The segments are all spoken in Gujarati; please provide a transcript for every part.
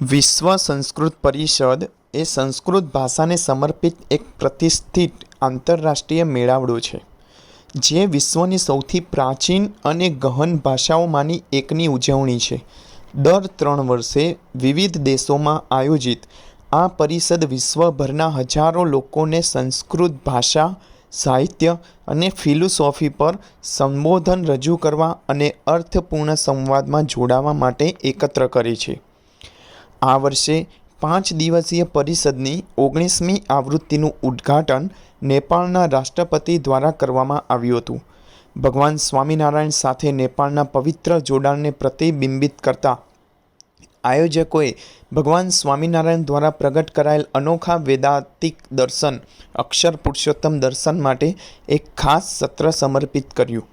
વિશ્વ સંસ્કૃત પરિષદ એ સંસ્કૃત ભાષાને સમર્પિત એક પ્રતિષ્ઠિત આંતરરાષ્ટ્રીય મેળાવડો છે, જે વિશ્વની સૌથી પ્રાચીન અને ગહન ભાષાઓમાંની એકની ઉજવણી છે. દર ત્રણ વર્ષે વિવિધ દેશોમાં આયોજિત આ પરિષદ વિશ્વભરના હજારો લોકોને સંસ્કૃત ભાષા, સાહિત્ય અને ફિલોસોફી પર સંબોધન રજૂ કરવા અને અર્થપૂર્ણ સંવાદમાં જોડાવા માટે એકત્ર કરે છે. આ વર્ષે પાંચ દિવસીય પરિષદની ઓગણીસમી આવૃત્તિનું ઉદ્ઘાટન નેપાળના રાષ્ટ્રપતિ દ્વારા કરવામાં આવ્યું હતું. ભગવાન સ્વામિનારાયણ સાથે નેપાળના પવિત્ર જોડાણને પ્રતિબિંબિત કરતા આયોજકોએ ભગવાન સ્વામિનારાયણ દ્વારા પ્રગટ કરાયેલ અનોખા વેદાંતિક દર્શન, અક્ષર પુરુષોત્તમ દર્શન માટે એક ખાસ સત્ર સમર્પિત કર્યું.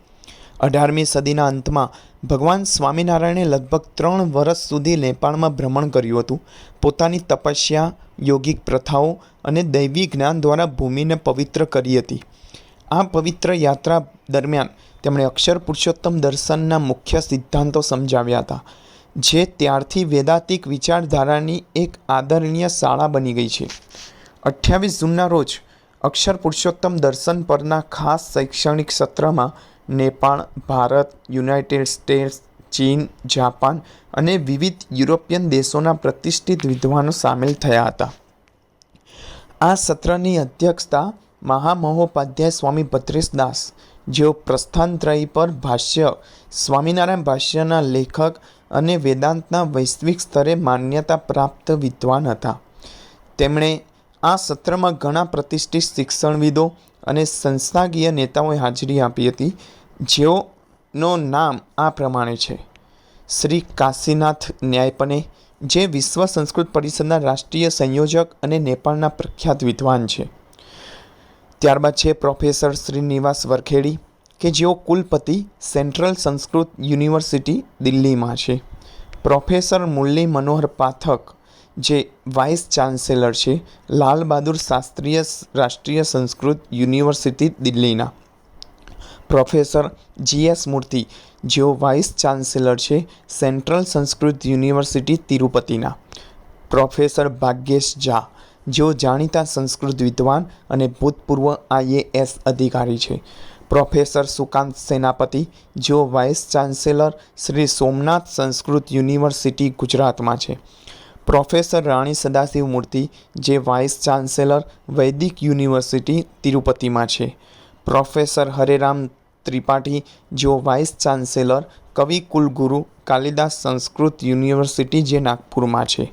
અઢારમી સદીના અંતમાં ભગવાન સ્વામિનારાયણે લગભગ ત્રણ વર્ષ સુધી નેપાળમાં ભ્રમણ કર્યું હતું. પોતાની તપસ્યા, યોગિક પ્રથાઓ અને દૈવી જ્ઞાન દ્વારા ભૂમિને પવિત્ર કરી હતી. આ પવિત્ર યાત્રા દરમિયાન તેમણે અક્ષર પુરુષોત્તમ દર્શનના મુખ્ય સિદ્ધાંતો સમજાવ્યા હતા, જે ત્યારથી વેદાંતિક વિચારધારાની એક આદરણીય શાળા બની ગઈ છે. અઠ્યાવીસ જૂનના રોજ અક્ષર પુરુષોત્તમ દર્શન પરના ખાસ શૈક્ષણિક સત્રમાં નેપાળ, ભારત, યુનાઇટેડ સ્ટેટ્સ, ચીન, જાપાન અને વિવિધ યુરોપિયન દેશોના પ્રતિષ્ઠિત વિદ્વાનો સામેલ થયા હતા. આ સત્રની અધ્યક્ષતા મહામહોપાધ્યાય સ્વામી ભદ્રેશ દાસ, જેઓ પ્રસ્થાનત્રયી પર ભાષ્ય, સ્વામિનારાયણ ભાષ્યના લેખક અને વેદાંતના વૈશ્વિક સ્તરે માન્યતા પ્રાપ્ત વિદ્વાન હતા. તેમણે આ સત્રમાં ઘણા પ્રતિષ્ઠિત શિક્ષણવિદો અને સંસ્થાકીય નેતાઓએ હાજરી આપી હતી જેઓનો નામ આ પ્રમાણે છે. શ્રી કાશીનાથ ન્યાયપને, જે વિશ્વ સંસ્કૃત પરિષદના રાષ્ટ્રીય સંયોજક અને નેપાળના પ્રખ્યાત વિદ્વાન છે. ત્યારબાદ છે પ્રોફેસર શ્રીનિવાસ વરખેડી, કે જેઓ કુલપતિ સેન્ટ્રલ સંસ્કૃત યુનિવર્સિટી દિલ્હીમાં છે. પ્રોફેસર મુરલી મનોહર પાઠક જે વાઇસ ચાન્સેલર છે, લાલ બહાદુર શાસ્ત્રીય રાષ્ટ્રીય સંસ્કૃત યુનિવર્સિટી દિલ્હીના. પ્રોફેસર જી એસ મૂર્તિ, જેઓ વાઇસ ચાન્સેલર છે સેન્ટ્રલ સંસ્કૃત યુનિવર્સિટી તિરુપતિના. પ્રોફેસર ભાગ્યેશ ઝા, જેઓ જાણીતા સંસ્કૃત વિદ્વાન અને ભૂતપૂર્વ આઈએએસ અધિકારી છે. પ્રોફેસર સુકાંત સેનાપતિ, જેઓ vice chancellor Shri Somnath Sanskrit university ગુજરાતમાં છે. પ્રોફેસર રાણી સદાશિવ મૂર્તિ, જે વાઇસ ચાન્સેલર વૈદિક યુનિવર્સિટી તિરુપતિમાં છે. પ્રોફેસર હરેરામ ત્રિપાઠી, જેઓ વાઇસ ચાન્સેલર, કવિ કુલગુરુ, કાલિદાસ સંસ્કૃત યુનિવર્સિટી, જે નાગપુરમાં છે.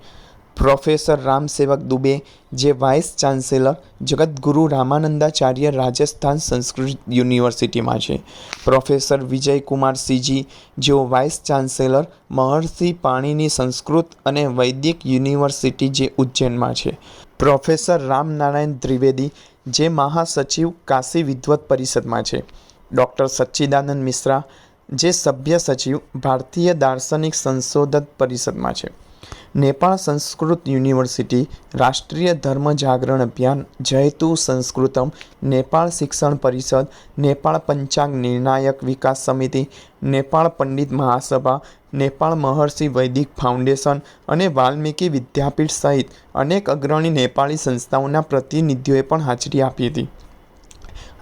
પ્રોફેસર રામસેવક દુબે, જે વાઇસ ચાન્સેલર જગતગુરુ રામાનંદાચાર્ય રાજસ્થાન સંસ્કૃત યુનિવર્સિટીમાં છે. પ્રોફેસર વિજયકુમાર સીજી, જેઓ વાઇસ ચાન્સેલર, મહર્ષિ પાણીની સંસ્કૃત અને વૈદિક યુનિવર્સિટી, જે ઉજ્જૈનમાં છે. પ્રોફેસર રામનારાયણ ત્રિવેદી, જે મહાસચિવ કાશી વિદ્વત પરિષદમાં છે. ડૉક્ટર સચ્ચિદાનંદ મિશ્રા, જે સભ્ય સચિવ ભારતીય દાર્શનિક સંશોધન પરિષદમાં છે. નેપાળ સંસ્કૃત યુનિવર્સિટી રાષ્ટ્રીય ધર્મ જાગરણ અભિયાન, જયતુ સંસ્કૃતમ નેપાળ શિક્ષણ પરિષદ, નેપાળ પંચાંગ નિર્ણાયક વિકાસ સમિતિ, નેપાળ પંડિત મહાસભા, નેપાળ મહર્ષિ વૈદિક ફાઉન્ડેશન અને વાલ્મીકી વિદ્યાપીઠ સહિત અનેક અગ્રણી નેપાળી સંસ્થાઓના પ્રતિનિધિઓએ પણ હાજરી આપી હતી.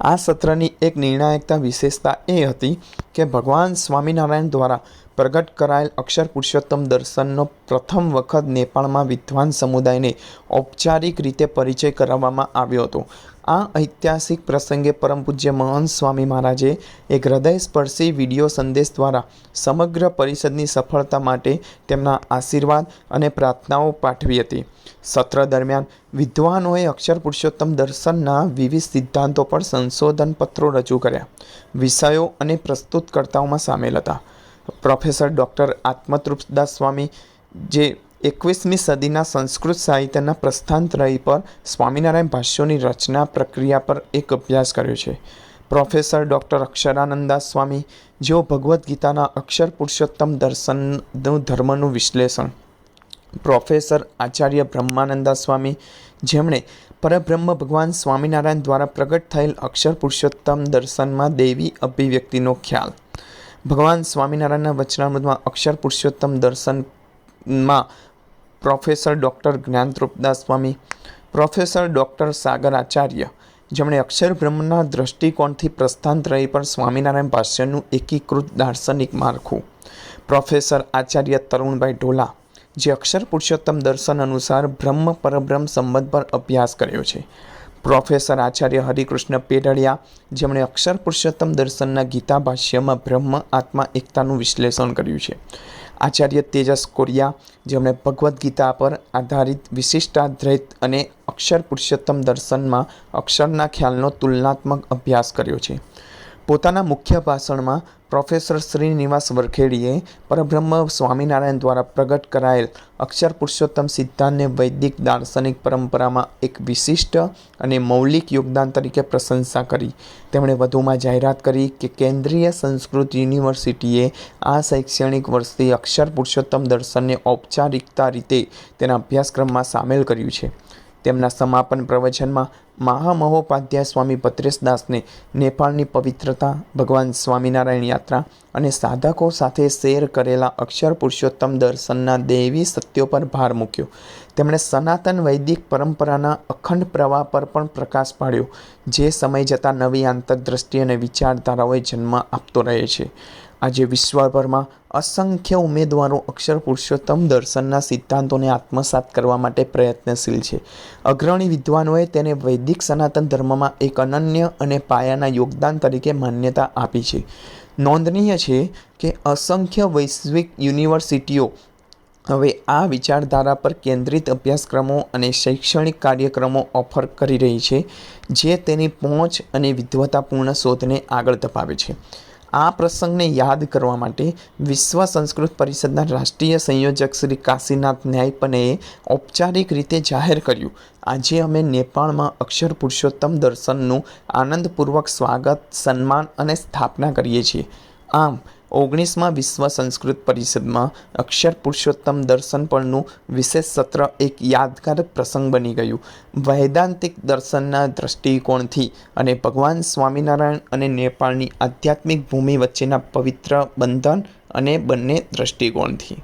આ સત્રની એક નિર્ણાયકતા વિશેષતા એ હતી કે ભગવાન સ્વામિનારાયણ દ્વારા પ્રગટ કરાયેલ અક્ષર પુરુષોત્તમ દર્શનનો પ્રથમ વખત નેપાળમાં વિદ્વાન સમુદાયને ઔપચારિક રીતે પરિચય કરાવવામાં આવ્યો હતો. આ ઐતિહાસિક પ્રસંગે પરમ પૂજ્ય મહંત સ્વામી મહારાજે એક હૃદયસ્પર્શી વીડિયો સંદેશ દ્વારા સમગ્ર પરિષદની સફળતા માટે તેમના આશીર્વાદ અને પ્રાર્થનાઓ પાઠવી હતી. સત્ર દરમિયાન વિદ્વાનોએ અક્ષર પુરુષોત્તમ દર્શનના વિવિધ સિદ્ધાંતો પર સંશોધન પત્રો રજૂ કર્યા. વિષયો અને પ્રસ્તુતકર્તાઓમાં સામેલ હતા. પ્રોફેસર ડૉક્ટર આત્મતૃપ્તદાસ સ્વામી જે એકવીસમી સદીના સંસ્કૃત સાહિત્યના પ્રસ્થાનત્રયી પર સ્વામિનારાયણ ભાષ્યોની રચના પ્રક્રિયા પર એક અભ્યાસ કર્યો છે. પ્રોફેસર ડૉક્ટર અક્ષરાનંદાસ સ્વામી જેઓ ભગવદ્ ગીતાના અક્ષર પુરુષોત્તમ દર્શનનું ધર્મનું વિશ્લેષણ. પ્રોફેસર આચાર્ય બ્રહ્માનંદા સ્વામી જેમણે પરબ્રહ્મ ભગવાન સ્વામિનારાયણ દ્વારા પ્રગટ થયેલ અક્ષર પુરુષોત્તમ દર્શનમાં દેવી અભિવ્યક્તિનો ખ્યાલ. ભગવાન સ્વામિનારાયણના વચનામૃતમાં Akshar Purushottam દર્શનમાં professor doctor Gyanatruptdas Swami, professor doctor Sagar Acharya, જેમણે અક્ષર બ્રહ્મના દૃષ્ટિકોણથી રહી પર સ્વામિનારાયણ ભાષ્યનું એકીકૃત દાર્શનિક માળખું. પ્રોફેસર આચાર્ય તરુણભાઈ ઢોલા, જે અક્ષર પુરુષોત્તમ દર્શન અનુસાર બ્રહ્મ પરબ્રહ્મ સંબંધ પર અભ્યાસ કર્યો છે. પ્રોફેસર આચાર્ય હરિકૃષ્ણ પેડળિયા જેમણે અક્ષર પુરુષોત્તમ દર્શનના ગીતા ભાષ્યમાં બ્રહ્મ, આત્મા, એકતાનું વિશ્લેષણ કર્યું છે. આચાર્ય તેજસ કોરિયા, જેમણે ભગવદ્ ગીતા પર આધારિત વિશિષ્ટાદ્વૈત અને અક્ષર પુરુષોત્તમ દર્શનમાં અક્ષરના ખ્યાલનો તુલનાત્મક અભ્યાસ કર્યો છે. પોતાના મુખ્ય ભાષણમાં પ્રોફેસર શ્રીનિવાસ વરખેડીએ પરબ્રહ્મ સ્વામિનારાયણ દ્વારા પ્રગટ કરાયેલ અક્ષર પુરુષોત્તમ સિદ્ધાંતને વૈદિક દાર્શનિક પરંપરામાં એક વિશિષ્ટ અને મૌલિક યોગદાન તરીકે પ્રશંસા કરી. તેમણે વધુમાં જાહેરાત કરી કે કેન્દ્રીય સંસ્કૃત યુનિવર્સિટીએ આ શૈક્ષણિક વર્ષથી અક્ષર પુરુષોત્તમ દર્શનને ઔપચારિકતા રીતે તેના અભ્યાસક્રમમાં સામેલ કર્યું છે. તેમના સમાપન પ્રવચનમાં મહામહોપાધ્યાય સ્વામી ભદ્રેશદાસને નેપાળની પવિત્રતા, ભગવાન સ્વામિનારાયણ યાત્રા અને સાધકો સાથે શેર કરેલા અક્ષર પુરુષોત્તમ દર્શનના દૈવી સત્યો પર ભાર મૂક્યો. તેમણે સનાતન વૈદિક પરંપરાના અખંડ પ્રવાહ પર પણ પ્રકાશ પાડ્યો, જે સમય જતાં નવી આંતરદ્રષ્ટિ અને વિચારધારાઓએ જન્મ આપતો રહે છે. આજે વિશ્વભરમાં અસંખ્ય ઉમેદવારો અક્ષર પુરુષોત્તમ દર્શનના સિદ્ધાંતોને આત્મસાત કરવા માટે પ્રયત્નશીલ છે. અગ્રણી વિદ્વાનોએ તેને વૈદિક સનાતન ધર્મમાં એક અનન્ય અને પાયાના યોગદાન તરીકે માન્યતા આપી છે. નોંધનીય છે કે અસંખ્ય વૈશ્વિક યુનિવર્સિટીઓ હવે આ વિચારધારા પર કેન્દ્રિત અભ્યાસક્રમો અને શૈક્ષણિક કાર્યક્રમો ઓફર કરી રહી છે, જે તેની પહોંચ અને વિદ્વતાપૂર્ણ શોધને આગળ ધપાવે છે. આ પ્રસંગને યાદ કરવા માટે વિશ્વ સંસ્કૃત પરિષદના રાષ્ટ્રીય સંયોજક શ્રી કાશીનાથ ન્યાયપનેએ ઔપચારિક રીતે જાહેર કર્યું. આજે અમે નેપાળમાં અક્ષર પુરુષોત્તમ દર્શનનું આનંદપૂર્વક સ્વાગત, સન્માન અને સ્થાપના કરીએ છીએ. આમ ઓગણીસમાં વિશ્વ સંસ્કૃત પરિષદમાં અક્ષર પુરુષોત્તમ દર્શન પરનું વિશેષ સત્ર એક યાદગાર પ્રસંગ બની ગયું. વૈદાંતિક દર્શનના દ્રષ્ટિકોણથી અને ભગવાન સ્વામિનારાયણ અને નેપાળની આધ્યાત્મિક ભૂમિ વચ્ચેના પવિત્ર બંધન અને બંને દૃષ્ટિકોણથી